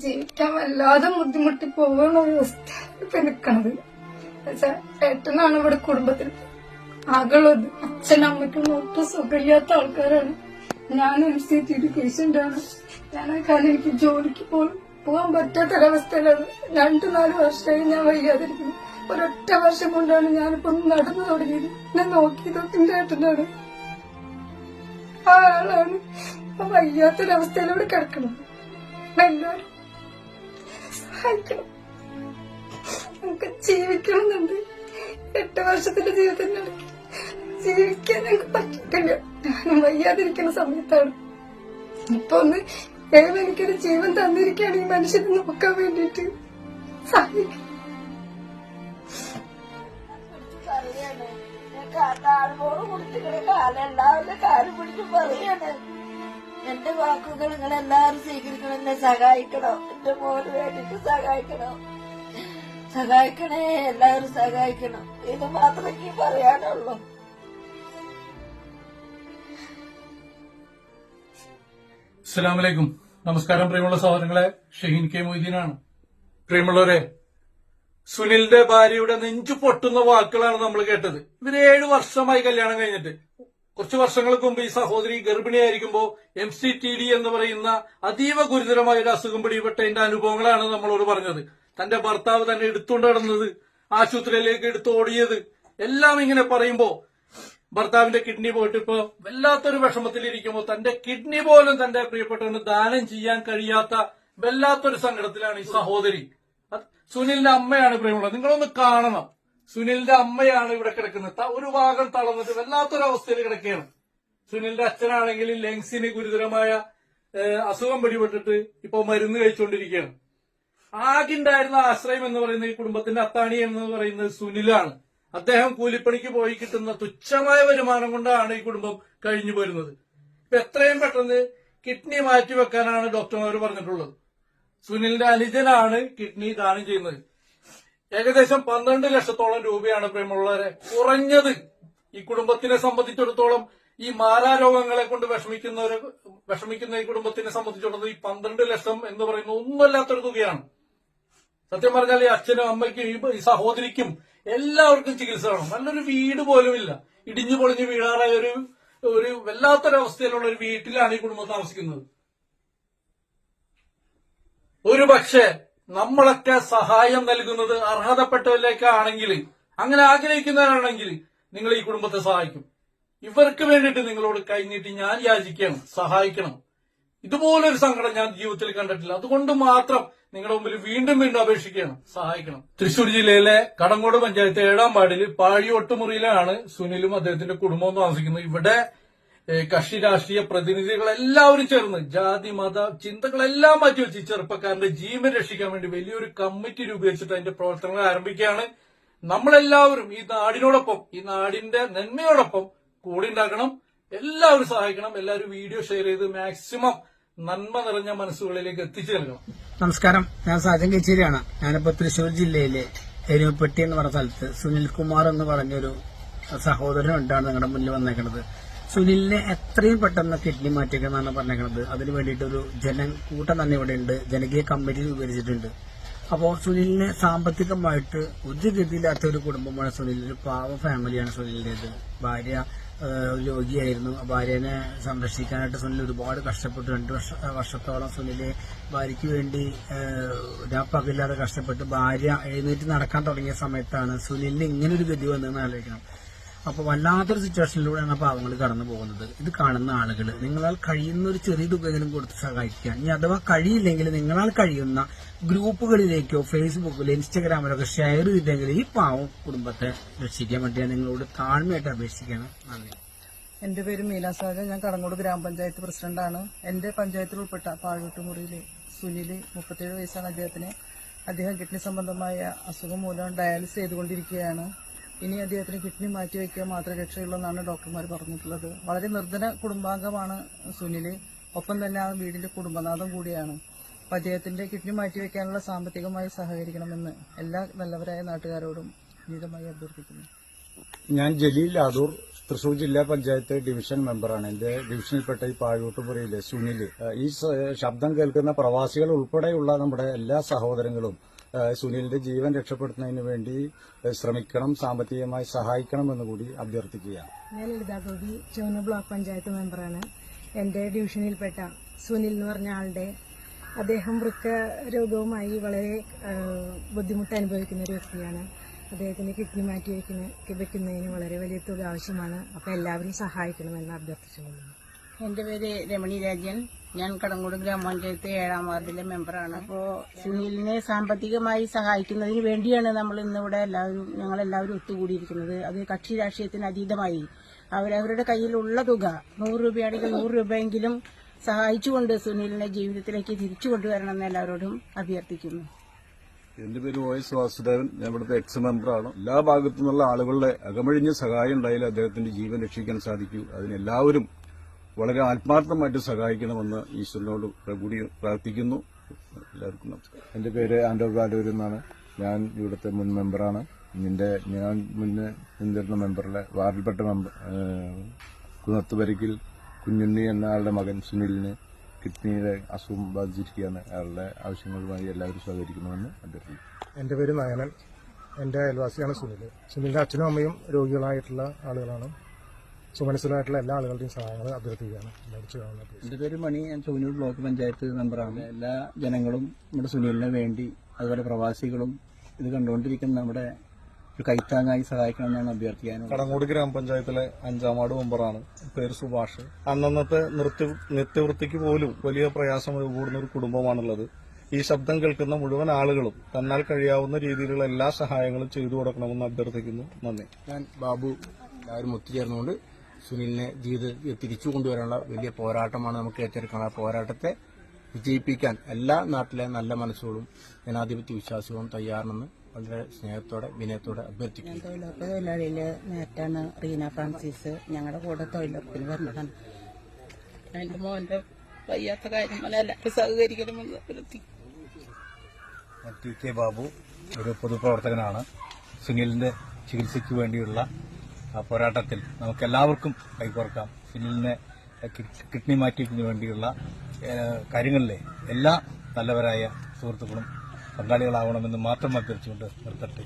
ജീവിക്കാൻ വല്ലാതെ ബുദ്ധിമുട്ടി പോകുന്ന അവസ്ഥ. ഇപ്പൊ എന്നുവെച്ചാ ഏട്ടനാണ് ഇവിടെ കുടുംബത്തിൽ. ആകുള്ളത് അച്ഛനും അമ്മയ്ക്കും ഒട്ടും സുഖമില്ലാത്ത ആൾക്കാരാണ്. ഞാൻ M C T D patient ആണ് ഞാൻ ആ കാലം എനിക്ക് ജോലിക്ക് പോകും പോകാൻ പറ്റാത്തൊരവസ്ഥയിലാണ് രണ്ടു നാല് വർഷമായി ഞാൻ വയ്യാതിരിക്കുന്നു. ഒരൊറ്റ വർഷം കൊണ്ടാണ് ഞാനിപ്പോ നടന്നു തുടങ്ങിയത്. ഞാൻ നോക്കിയതൊക്കെ എന്റെ ഏട്ടനാണ്. ആ ആളാണ്. വയ്യാത്തൊരവസ്ഥയിലൂടെ കിടക്കണം എല്ലാവരും സഹായിക്കണം. നമുക്ക് ജീവിക്കണമെന്നുണ്ട്. എട്ട് വർഷത്തിന്റെ ജീവിതത്തിന് ജീവിക്കാൻ ഞങ്ങൾക്ക് പറ്റിയിട്ടില്ല. ഞാനും വയ്യാതിരിക്കുന്ന സമയത്താണ്. ഇപ്പൊ ഒന്ന് ദൈവം എനിക്കൊരു ജീവൻ തന്നിരിക്കുകയാണ് ഈ മനുഷ്യനെ നോക്കാൻ വേണ്ടിയിട്ട്. സഹായിക്കണം പറയാണ്. ഞാൻ കാലുണ്ടാവില്ല കാൽ പിടിച്ച് പറയാണ്. എന്റെ വാക്കുകൾ നിങ്ങൾ എല്ലാവരും സ്വീകരിക്കണം എന്നെ സഹായിക്കണോ എന്റെ മോന് വേണ്ടിട്ട് സഹായിക്കണോ. സഹായിക്കണേ എല്ലാവരും സഹായിക്കണം. ഇത് മാത്രമേ എനിക്ക് പറയാനുള്ളൂ. അസ്സലാമലൈക്കും. നമസ്കാരം പ്രിയമുള്ള സഹോദരങ്ങളെ. ഷഹീൻ കെ മൊയ്തീനാണ്. പ്രിയമുള്ളവരെ സുനിലിന്റെ ഭാര്യയുടെ നെഞ്ചു പൊട്ടുന്ന വാക്കുകളാണ് നമ്മൾ കേട്ടത്. ഇവർ ഏഴു വർഷമായി കല്യാണം കഴിഞ്ഞിട്ട്. കുറച്ചു വർഷങ്ങൾക്ക് മുമ്പ് ഈ സഹോദരി ഗർഭിണിയായിരിക്കുമ്പോൾ എം സി ടി ഡി എന്ന് പറയുന്ന അതീവ ഗുരുതരമായ ഒരു അസുഖം പിടിപെട്ടതിന്റെ അനുഭവങ്ങളാണ് നമ്മളോട് പറഞ്ഞത്. തന്റെ ഭർത്താവ് തന്നെ എടുത്തുകൊണ്ട് നടന്നത് ആശുപത്രിയിലേക്ക് എടുത്ത് ഓടിയത് എല്ലാം ഇങ്ങനെ പറയുമ്പോ ഭർത്താവിന്റെ കിഡ്നി പോയിട്ട് ഇപ്പോ വല്ലാത്തൊരു വിഷമത്തിലിരിക്കുമ്പോൾ തന്റെ കിഡ്നി പോലും തന്റെ പ്രിയപ്പെട്ടവന് ദാനം ചെയ്യാൻ കഴിയാത്ത വല്ലാത്തൊരു സങ്കടത്തിലാണ് ഈ സഹോദരി. സുനിലിന്റെ അമ്മയാണ് പ്രിയമുള്ളത് നിങ്ങളൊന്ന് കാണണം. സുനിലിന്റെ അമ്മയാണ് ഇവിടെ കിടക്കുന്നത്. ഒരു ഭാഗം തളർന്നിട്ട് വല്ലാത്തൊരു അവസ്ഥയിൽ കിടക്കുകയാണ്. സുനിലിന്റെ അച്ഛനാണെങ്കിൽ ലങ്സിന് ഗുരുതരമായ അസുഖം പിടിപെട്ടിട്ട് ഇപ്പൊ മരുന്ന് കഴിച്ചുകൊണ്ടിരിക്കുകയാണ് ആകെ ഉണ്ടായിരുന്ന ആശ്രയം എന്ന് പറയുന്ന ഈ കുടുംബത്തിന്റെ അത്താണി എന്ന് പറയുന്നത് സുനിലാണ്. അദ്ദേഹം കൂലിപ്പണിക്ക് പോയി കിട്ടുന്ന തുച്ഛമായ വരുമാനം കൊണ്ടാണ് ഈ കുടുംബം കഴിഞ്ഞു പോരുന്നത്. ഇപ്പൊ എത്രയും പെട്ടെന്ന് കിഡ്നി മാറ്റിവെക്കാനാണ് ഡോക്ടർമാർ പറഞ്ഞിട്ടുള്ളത്. സുനിലിന്റെ അനുജനാണ് കിഡ്നി ദാനം ചെയ്യുന്നത്. ഏകദേശം പന്ത്രണ്ട് ലക്ഷത്തോളം രൂപയാണ് പ്രേമുള്ളവരെ കുറഞ്ഞത്. ഈ കുടുംബത്തിനെ സംബന്ധിച്ചിടത്തോളം ഈ മാരാരോഗങ്ങളെ കൊണ്ട് വിഷമിക്കുന്നവരെ വിഷമിക്കുന്ന ഈ കുടുംബത്തിനെ സംബന്ധിച്ചിടത്തോളം ഈ പന്ത്രണ്ട് ലക്ഷം എന്ന് പറയുന്ന ഒന്നുമല്ലാത്തൊരു തുകയാണ്. സത്യം പറഞ്ഞാൽ ഈ അച്ഛനും അമ്മയ്ക്കും ഈ സഹോദരിക്കും എല്ലാവർക്കും ചികിത്സ വേണം. നല്ലൊരു വീട് പോലും ഇല്ല. ഇടിഞ്ഞു പൊളിഞ്ഞു വീഴാറായ ഒരു ഒരു വല്ലാത്തൊരവസ്ഥയിലുള്ള ഒരു വീട്ടിലാണ് ഈ കുടുംബം താമസിക്കുന്നത്. ഒരു പക്ഷേ നമ്മളൊക്കെ സഹായം നൽകുന്നത് അർഹതപ്പെട്ടവരിലേക്കാണെങ്കിൽ അങ്ങനെ ആഗ്രഹിക്കുന്നവരാണെങ്കിൽ നിങ്ങൾ ഈ കുടുംബത്തെ സഹായിക്കും. ഇവർക്ക് വേണ്ടിയിട്ട് നിങ്ങളോട് കൈനീട്ടി ഞാൻ യാചിക്കണം സഹായിക്കണം. ഇതുപോലൊരു സങ്കടം ഞാൻ ജീവിതത്തിൽ കണ്ടിട്ടില്ല. അതുകൊണ്ട് മാത്രം നിങ്ങളുടെ മുമ്പിൽ വീണ്ടും വീണ്ടും അപേക്ഷിക്കുകയാണ്. സഹായിക്കണം. തൃശൂർ ജില്ലയിലെ കടങ്ങോട് പഞ്ചായത്ത് ഏഴാം വാർഡിൽ പാഴിയൊട്ടുമുറിയിലാണ് സുനിലും അദ്ദേഹത്തിന്റെ കുടുംബവും താമസിക്കുന്നത്. ഇവിടെ കക്ഷി രാഷ്ട്രീയ പ്രതിനിധികൾ എല്ലാവരും ചേർന്ന് ജാതി മത ചിന്തകളെല്ലാം മാറ്റിവെച്ച് ചെറുപ്പക്കാരന്റെ ജീവൻ രക്ഷിക്കാൻ വേണ്ടി വലിയൊരു കമ്മിറ്റി രൂപീകരിച്ചിട്ട് അതിന്റെ പ്രവർത്തനങ്ങൾ ആരംഭിക്കുകയാണ്. നമ്മളെല്ലാവരും ഈ നാടിനോടൊപ്പം ഈ നാടിന്റെ നന്മയോടൊപ്പം കൂടി ഉണ്ടാക്കണം എല്ലാവരും സഹായിക്കണം. എല്ലാവരും വീഡിയോ ഷെയർ ചെയ്ത് മാക്സിമം നന്മ നിറഞ്ഞ മനസ്സുകളിലേക്ക് എത്തിച്ചു നൽകണം നമസ്കാരം. ഞാൻ സാജൻ കച്ചേരിയാണ്. ഞാനിപ്പോ തൃശൂർ ജില്ലയിലെ എരുമപ്പെട്ടി എന്ന് പറഞ്ഞ സ്ഥലത്ത് സുനിൽ കുമാർ എന്ന് പറഞ്ഞൊരു സഹോദരൻ ഉണ്ടാണ് നിങ്ങളുടെ മുന്നിൽ വന്നേക്കുന്നത് സുനിലിനെ എത്രയും പെട്ടെന്ന് കിഡ്നി മാറ്റിയെന്നാണ് പറഞ്ഞേക്കുന്നത് അതിന് വേണ്ടിയിട്ടൊരു ജന കൂട്ടം തന്നെ ഇവിടെ ഉണ്ട്. ജനകീയ കമ്മിറ്റി രൂപീകരിച്ചിട്ടുണ്ട്. അപ്പോൾ സുനിലിനെ സാമ്പത്തികമായിട്ട് ഒരു ഗതിയില്ലാത്ത ഒരു കുടുംബമാണ് സുനിൽ. ഒരു പാവ ഫാമിലിയാണ് സുനിലിന്റെത്. ഭാര്യ രോഗിയായിരുന്നു. ഭാര്യനെ സംരക്ഷിക്കാനായിട്ട് സുനിൽ ഒരുപാട് കഷ്ടപ്പെട്ടു. രണ്ട് വർഷ വർഷത്തോളം സുനിൽ ഭാര്യയ്ക്ക് വേണ്ടി രാപ്പകില്ലാതെ കഷ്ടപ്പെട്ട് ഭാര്യ എഴുന്നേറ്റ് നടക്കാൻ തുടങ്ങിയ സമയത്താണ് സുനിലിന് ഇങ്ങനൊരു ഗതി വന്നതെന്ന് ആലോചിക്കണം. അപ്പോൾ വല്ലാത്തൊരു സിറ്റുവേഷനിലൂടെയാണ് പാവങ്ങൾ കടന്നു പോകുന്നത്. ഇത് കാണുന്ന ആളുകൾ നിങ്ങളാൽ കഴിയുന്ന ഒരു ചെറിയ തുകയെങ്കിലും കൊടുത്ത് സഹായിക്കുക ഇനി അഥവാ കഴിയില്ലെങ്കിൽ നിങ്ങളാൽ കഴിയുന്ന ഗ്രൂപ്പുകളിലേക്കോ ഫേസ്ബുക്കിലോ ഇൻസ്റ്റാഗ്രാമിലൊക്കെ ഷെയർ ചെയ്തെങ്കിൽ ഈ പാവം കുടുംബത്തെ രക്ഷിക്കാൻ വേണ്ടി നിങ്ങളോട് താഴ്മയായിട്ട് അപേക്ഷിക്കുകയാണ്. നന്ദി. എന്റെ പേര് മീന ഞാൻ കടങ്ങോട് ഗ്രാമപഞ്ചായത്ത് പ്രസിഡന്റാണ് എന്റെ പഞ്ചായത്തിൽ ഉൾപ്പെട്ട പാഴൂട്ടുമുറിയിലെ സുനിൽ മുപ്പത്തേഴ് വയസ്സാണ് അദ്ദേഹത്തിന്. അദ്ദേഹം കിഡ്നി സംബന്ധമായ അസുഖം മൂലം ഡയാലിസ് ചെയ്തുകൊണ്ടിരിക്കുകയാണ്. ഇനി അദ്ദേഹത്തിന് കിഡ്നി മാറ്റിവെക്കുക മാത്രമേ രക്ഷയുള്ളൂ ഡോക്ടർമാർ പറഞ്ഞിട്ടുള്ളത്. വളരെ നിർദ്ധന കുടുംബാംഗമാണ് സുനിൽ ഒപ്പം തന്നെ ആ വീടിന്റെ കുടുംബനാഥം കൂടിയാണ്. അപ്പൊ അദ്ദേഹത്തിന്റെ കിഡ്നി മാറ്റിവെക്കാനുള്ള സാമ്പത്തികമായി സഹകരിക്കണമെന്ന് എല്ലാ നല്ലവരായ നാട്ടുകാരോടും വിനീതമായി അഭ്യർത്ഥിക്കുന്നു. ഞാൻ ജലീൽ ആദൂർ തൃശൂർ ജില്ലാ പഞ്ചായത്ത് ഡിവിഷൻ മെമ്പറാണ്. എന്റെ ഡിവിഷനിൽപ്പെട്ട ഈ പാഴൂട്ടുപുരയിലെ സുനിൽ ഈ ശബ്ദം കേൾക്കുന്ന പ്രവാസികൾ ഉൾപ്പെടെയുള്ള നമ്മുടെ എല്ലാ സഹോദരങ്ങളും സുനിലിന്റെ ജീവൻ രക്ഷപ്പെടുത്തുന്നതിന് വേണ്ടി ശ്രമിക്കണം സാമ്പത്തികമായി സഹായിക്കണമെന്ന് കൂടി അഭ്യർത്ഥിക്കുകയാണ്. ഞാൻ ലളിതാ ഗോപി ചുവന്ന ബ്ലോക്ക് പഞ്ചായത്ത് മെമ്പറാണ്. എന്റെ ഡിവിഷനിൽപ്പെട്ട സുനിൽ എന്ന് പറഞ്ഞ ആളുടെ അദ്ദേഹം വൃക്ക രോഗവുമായി വളരെ ബുദ്ധിമുട്ട് അനുഭവിക്കുന്ന ഒരു വ്യക്തിയാണ്. അദ്ദേഹത്തിന് കിഡ്നി മാറ്റി വയ്ക്കുന്ന വെക്കുന്നതിന് വളരെ വലിയ തുക ആവശ്യമാണ്. അപ്പോൾ എല്ലാവരും സഹായിക്കണമെന്ന് അഭ്യർത്ഥിച്ചുകൊള്ളുന്നു. എന്റെ പേര് രമണി രാജൻ. ഞാൻ കടങ്ങോട് ഗ്രാമപഞ്ചായത്ത് ഏഴാം വാർഡിലെ മെമ്പറാണ്. അപ്പോൾ സുനിലിനെ സാമ്പത്തികമായി സഹായിക്കുന്നതിന് വേണ്ടിയാണ് നമ്മൾ ഇന്നിവിടെ എല്ലാവരും ഞങ്ങൾ എല്ലാവരും ഒത്തുകൂടിയിരിക്കുന്നത്. അത് കക്ഷി രാഷ്ട്രീയത്തിന് അതീതമായി. അവരവരുടെ കയ്യിലുള്ള തുക നൂറ് രൂപയാണെങ്കിൽ നൂറ് രൂപയെങ്കിലും സഹായിച്ചുകൊണ്ട് സുനിലിനെ ജീവിതത്തിലേക്ക് തിരിച്ചു കൊണ്ടുവരണമെന്ന് എല്ലാവരോടും അഭ്യർത്ഥിക്കുന്നു. എന്റെ പേര് ഒ എസ് വാസുദേവൻ. ഞാൻ ഇവിടുത്തെ എക്സ് മെമ്പറാണ്. എല്ലാ ഭാഗത്തു നിന്നുള്ള ആളുകളുടെ അകമഴിഞ്ഞ സഹായം ഉണ്ടായാലും അദ്ദേഹത്തിന്റെ ജീവൻ രക്ഷിക്കാൻ സാധിക്കൂ. അതിനെല്ലാവരും വളരെ ആത്മാർത്ഥമായിട്ട് സഹായിക്കണമെന്ന് ഈശ്വരനോട് കൂടി പ്രാർത്ഥിക്കുന്നു. എല്ലാവർക്കും നമസ്കാരം. എന്റെ പേര് ആൻഡോ ബാലൂർ എന്നാണ്. ഞാൻ ഇവിടുത്തെ മുൻ മെമ്പറാണ്. നിന്റെ ഞാൻ മുന്നേ നിന്നിരുന്ന മെമ്പറിലെ വാർഡിൽപ്പെട്ട മെമ്പർ കുന്നത്തുപരിക്കിൽ കുഞ്ഞുണ്ണി എന്ന ആളുടെ മകൻ സുനിലിന് കിഡ്നിയുടെ അസുഖം ബാധിച്ചിരിക്കുകയാണ്. അയാളുടെ ആവശ്യങ്ങളുമായി എല്ലാവരും സഹകരിക്കണമെന്ന് അഭ്യർത്ഥിക്കുന്നു. എന്റെ പേര് നയനൻ. എന്റെ അയൽവാസിയാണ് സുനിൽ സുനിലിന്റെ അച്ഛനും അമ്മയും രോഗികളായിട്ടുള്ള ആളുകളാണ്. സുമനസ്സുകളായിട്ടുള്ള എല്ലാ ആളുകളുടെയും സഹായങ്ങൾ അഭ്യർത്ഥിക്കുകയാണ് മരിച്ചു കാണുന്ന എന്റെ പേര് മണി. ഞാൻ ചൊവ്വനൂർ ബ്ലോക്ക് പഞ്ചായത്ത് മെമ്പറാണ്. എല്ലാ ജനങ്ങളും നമ്മുടെ സുനിലിന് വേണ്ടി അതുപോലെ പ്രവാസികളും ഇത് കണ്ടുകൊണ്ടിരിക്കുന്ന നമ്മുടെ ഒരു കൈത്താങ്ങായി സഹായിക്കണമെന്നാണ് അഭ്യർത്ഥിക്കാനും കടങ്ങോട് ഗ്രാമപഞ്ചായത്തിലെ അഞ്ചാം വാർഡ് മെമ്പറാണ്. പേര് സുഭാഷ്. അന്നന്നത്തെ നൃത്യ നിത്യവൃത്തിക്ക് പോലും വലിയ പ്രയാസം കൂടുന്ന ഒരു കുടുംബമാണുള്ളത്. ഈ ശബ്ദം കേൾക്കുന്ന മുഴുവൻ ആളുകളും തന്നാൽ കഴിയാവുന്ന രീതിയിലുള്ള എല്ലാ സഹായങ്ങളും ചെയ്തു കൊടുക്കണമെന്ന് അഭ്യർത്ഥിക്കുന്നു. നന്ദി. ഞാൻ ബാബു എല്ലാവരും ഒത്തുചേർന്നുകൊണ്ട് സുനിലിനെ ജീവിതത്തിൽ തിരിച്ചു കൊണ്ടുവരാനുള്ള വലിയ പോരാട്ടമാണ് നമുക്ക് ഏറ്റെടുക്കണം ആ പോരാട്ടത്തെ വിജയിപ്പിക്കാൻ എല്ലാ നാട്ടിലെ നല്ല മനസ്സുകളും ജനാധിപത്യ വിശ്വാസവും തയ്യാറാണെന്ന് വളരെ സ്നേഹത്തോടെ വിനയത്തോടെ അഭ്യർത്ഥിക്കുന്നു. തൊഴിലുറപ്പ് തൊഴിലാളിയിൽ നേറ്റാണ് റീന ഫ്രാൻസിസ് ഞങ്ങളുടെ കൂടെ തൊഴിലുറപ്പിൽ വരുന്നതാണ്. എന്റെ മോന്റെ വയ്യാത്ത കാര്യം എല്ലാവരും സഹകരിക്കണമെന്ന് അഭ്യർത്ഥി ഞാൻ ടി കെ ബാബു ഒരു പൊതുപ്രവർത്തകനാണ്. സുനിലിന്റെ ചികിത്സയ്ക്ക് വേണ്ടിയുള്ള പോരാട്ടത്തിൽ നമുക്ക് എല്ലാവർക്കും കൈകോർക്കാം സുനിലിനെ കിഡ്നി മാറ്റിയതിനു വേണ്ടിയുള്ള കാര്യങ്ങളിലെ എല്ലാ നല്ലവരായ സുഹൃത്തുക്കളും പങ്കാളികളാവണമെന്ന് മാത്രം അഭ്യർത്ഥിച്ചുകൊണ്ട് നിർത്തട്ടെ.